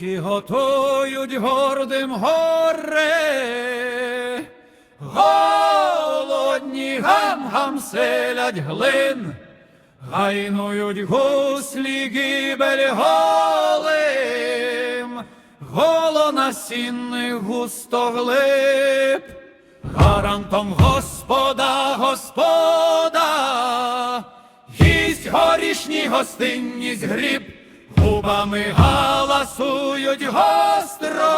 готують гордим горе, голодні гам-гам селять глин, гайнують гуслі гибель голим, голонасінних густоглиб, гарантом Господа, Господа, гість горішній гостинність гріб, губами галасують гостро,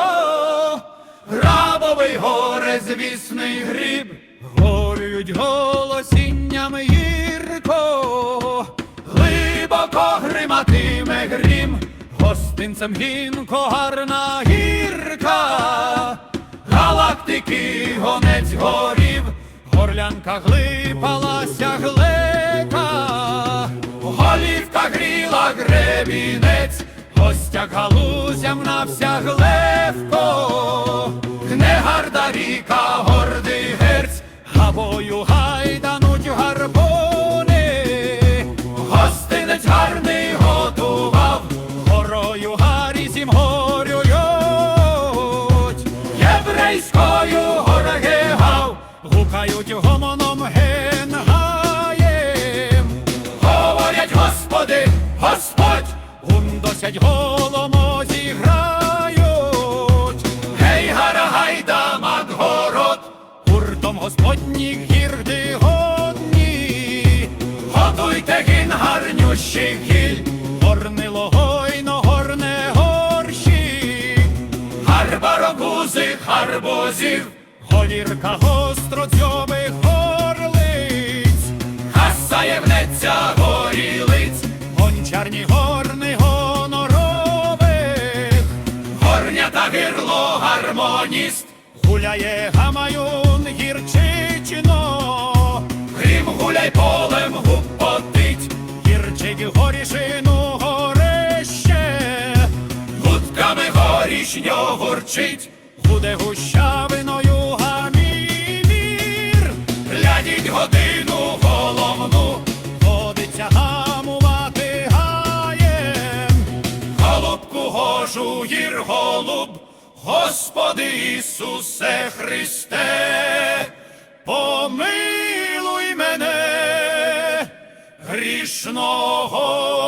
грабовий горе звісний гріб, горюють голосінням гірко, глибоко гриматиме грім, гостинцем гінко гарна гірка, галактики гонець горів, горлянка глипалася глека, голівка гріла гребінець, гостяк нався глевко, гнегарда ріка, гордий герць, гавою гайдануть гарбони, гостинець гарний готував, горою гарі зім горюють, єврейською горегегав, гукають гомоном генгаєм, говорять, Господи, Господь, гундосять голомо гуртом Господніх гірди годні, готуйте гін гарнющих гіль, горнило гойно, горне горщі, гарбарогузи, гарбузів, голірка гостро дзьобих горлиць, хасаєвнеця горілиць, гончарні горни гонорових, горнята гирло гармоніст, гуляє гамаюн гірчично, грім гуляй полем гупотить, гірчить горішину гореще, гудками горішньо гурчить, гуде гущавиною гамівір, глядіть годину головну, водиться гамувати гаєм, голубку гожу гір голуб, Господи Ісусе Христе, помилуй мене грішного.